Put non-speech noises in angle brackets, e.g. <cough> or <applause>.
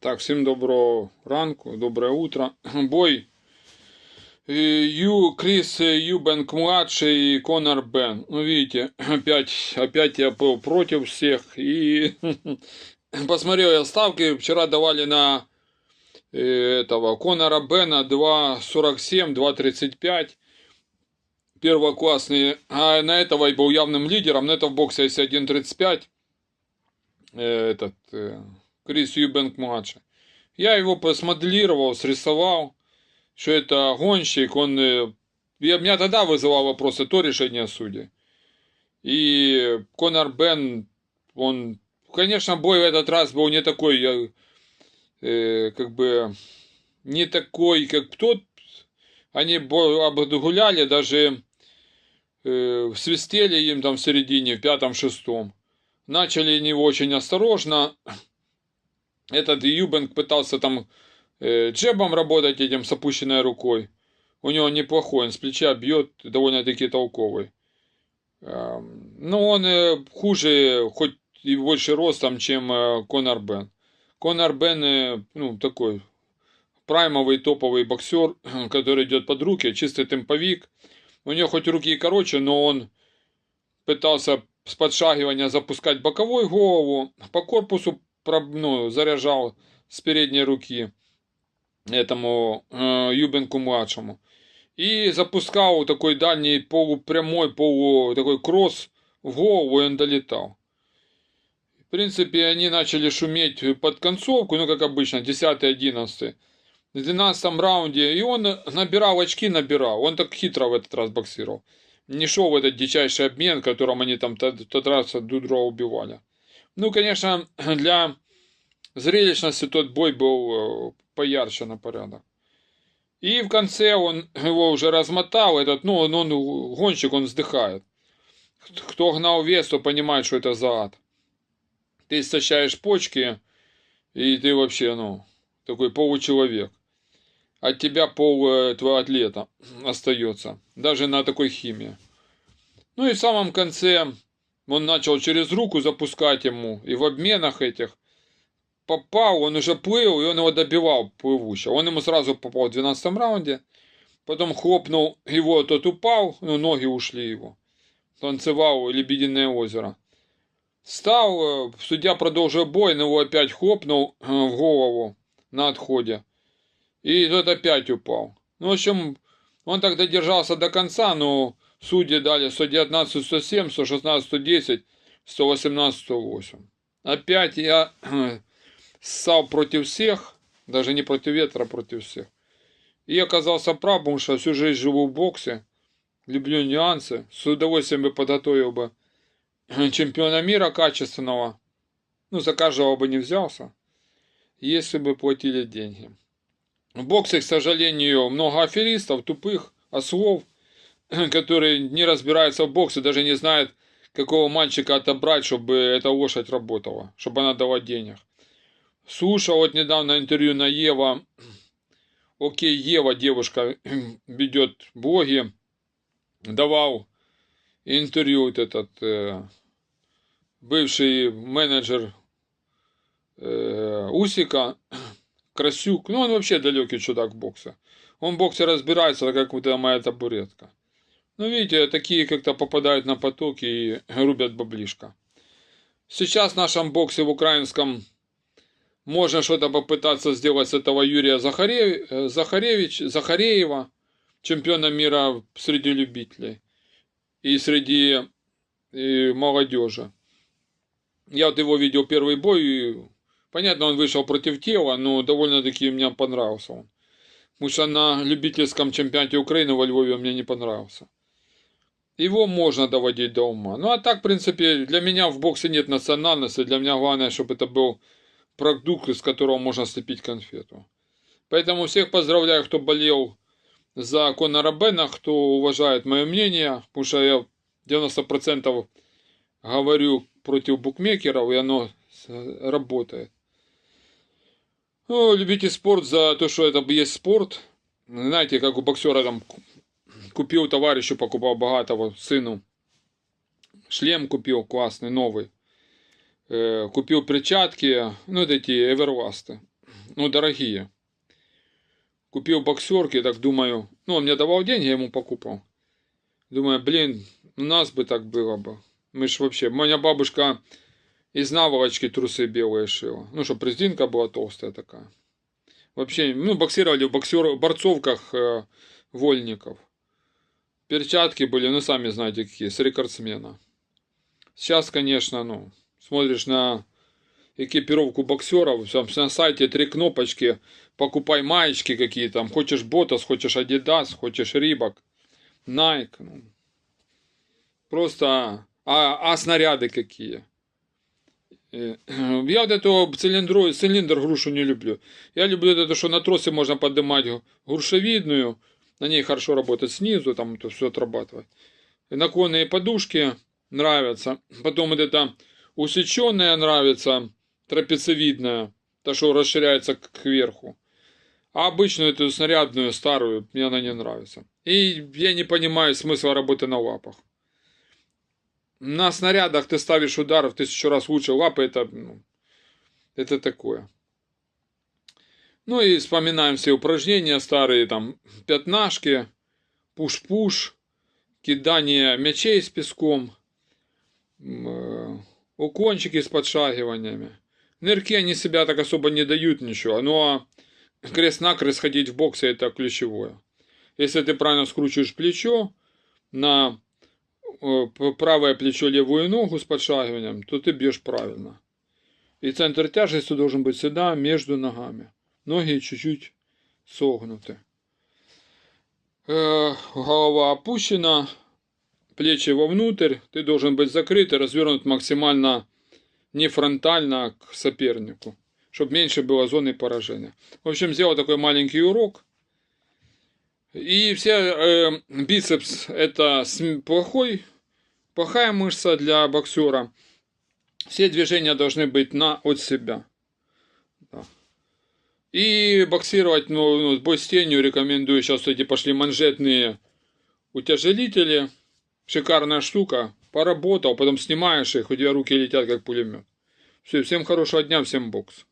Так, всем доброго ранку, доброе утро. <clears throat> Бой э, Ю, Крис э, Юбенк младший и Конор Бен. Ну, видите, <clears throat> опять, опять я был против всех. И <clears throat> посмотрел я ставки. Вчера давали на э, этого Конора Бена 2.47, 2.35. Первоклассный. А на этого и был явным лидером. На это в боксе есть 1.35. Э, этот... Крис Юбенк младший. Я его посмоделировал, срисовал, что это гонщик, он... э, Я, меня тогда вызывал вопросы, то решение судей. И Конор Бен, он... Конечно, бой в этот раз был не такой, я, э, как бы, не такой, как тот. Они обгуляли, даже э, свистели им там в середине, в пятом-шестом. Начали не очень осторожно, этот Юбенк пытался там э, джебом работать этим с опущенной рукой. У него неплохой, он с плеча бьет, довольно-таки толковый. Э, но он э, хуже, хоть и больше ростом, чем э, Конор Бен. Конор Бен, э, ну, такой праймовый топовый боксер, <clears throat> который идет под руки, чистый темповик. У него хоть руки и короче, но он пытался с подшагивания запускать боковой голову, по корпусу ну, заряжал с передней руки этому э, Юбенку младшему. И запускал такой дальний полупрямой, полу такой кросс в голову, и он долетал. В принципе, они начали шуметь под концовку, ну, как обычно, 10-11. В 12 раунде, и он набирал очки, набирал. Он так хитро в этот раз боксировал. Не шел в этот дичайший обмен, которым они там тот, тот раз Дудро убивали. Ну, конечно, <clears throat> для зрелищности тот бой был э, поярче на порядок. И в конце он <clears throat> его уже размотал, этот, ну, он, он гонщик, он вздыхает. Кто гнал вес, то понимает, что это за ад. Ты истощаешь почки, и ты вообще, ну, такой получеловек. От тебя пол э, твоего атлета <clears throat> остается, даже на такой химии. Ну и в самом конце он начал через руку запускать ему, и в обменах этих попал, он уже плыл, и он его добивал плывущего. Он ему сразу попал в 12 раунде, потом хлопнул его, тот упал, ну, ноги ушли его. Танцевал «Лебединое озеро». Стал, э, судья продолжил бой, но его опять хлопнул э, в голову на отходе. И тот опять упал. Ну, в общем, он тогда держался до конца, но Судьи дали 119, 107, 116, 110, 118, 108. Опять я <clears throat> ссал против всех, даже не против ветра, а против всех. И оказался прав, потому что всю жизнь живу в боксе, люблю нюансы, с удовольствием бы подготовил бы <clears throat> чемпиона мира качественного, ну, за каждого бы не взялся, если бы платили деньги. В боксе, к сожалению, много аферистов, тупых, ослов – <clears throat> который не разбирается в боксе, даже не знает, какого мальчика отобрать, чтобы эта лошадь работала, чтобы она дала денег. Слушал вот недавно интервью на Ева. <clears throat> Окей, Ева, девушка, <clears throat> ведет блоги. Давал интервью вот этот э, бывший менеджер э, Усика, Красюк. Ну, он вообще далекий чудак бокса. Он в боксе разбирается, как вот эта моя табуретка. Ну, видите, такие как-то попадают на поток и рубят баблишко. Сейчас в нашем боксе в украинском можно что-то попытаться сделать с этого Юрия Захарев... Э, Захаревич... Захареева, чемпиона мира среди любителей и среди и молодежи. Я вот его видел первый бой, и, понятно, он вышел против тела, но довольно-таки мне понравился он. Потому что на любительском чемпионате Украины во Львове мне не понравился его можно доводить до ума. Ну а так, в принципе, для меня в боксе нет национальности. Для меня главное, чтобы это был продукт, из которого можно слепить конфету. Поэтому всех поздравляю, кто болел за Конора Бена, кто уважает мое мнение, потому что я 90% говорю против букмекеров, и оно работает. Ну, любите спорт за то, что это есть спорт. Знаете, как у боксера там Купил товарищу, покупал богатого сыну. Шлем купил классный, новый. Э, купил перчатки, ну, вот эти Эверласты. ну, дорогие. Купил боксерки, так думаю, ну, он мне давал деньги, я ему покупал. Думаю, блин, у нас бы так было бы. Мы ж вообще, моя бабушка из наволочки трусы белые шила. Ну, что, резинка была толстая такая. Вообще, ну, боксировали в боксер, борцовках э, вольников. Перчатки были, ну, сами знаете, какие, с рекордсмена. Сейчас, конечно, ну, смотришь на экипировку боксеров, на сайте три кнопочки, покупай маечки какие там, хочешь Ботас, хочешь Adidas, хочешь Рибок, Nike. Ну, просто, а, а снаряды какие? Э, <clears throat> Я вот эту цилиндру, цилиндр грушу не люблю. Я люблю это, что на тросе можно поднимать грушевидную, на ней хорошо работать снизу, там это все отрабатывать. Наклонные подушки нравятся. Потом вот это усеченная нравится, трапециевидная, то, что расширяется кверху. А обычную эту снарядную, старую, мне она не нравится. И я не понимаю смысла работы на лапах. На снарядах ты ставишь удар в тысячу раз лучше лапы, это, ну, это такое. Ну и вспоминаем все упражнения старые, там, пятнашки, пуш-пуш, кидание мячей с песком, э, уклончики с подшагиваниями. Нырки они себя так особо не дают ничего, но крест-накрест ходить в боксе это ключевое. Если ты правильно скручиваешь плечо на э, правое плечо, левую ногу с подшагиванием, то ты бьешь правильно. И центр тяжести должен быть всегда между ногами. Ноги чуть-чуть согнуты. Э, голова опущена, плечи вовнутрь. Ты должен быть закрыт и развернут максимально не фронтально к сопернику, чтобы меньше было зоны поражения. В общем, сделал такой маленький урок. И все э, бицепс это плохой, плохая мышца для боксера. Все движения должны быть на от себя. Да. И боксировать, ну, ну, бой с тенью рекомендую. Сейчас эти пошли манжетные утяжелители. Шикарная штука. Поработал, потом снимаешь их, у тебя руки летят как пулемет. Все, всем хорошего дня, всем бокс.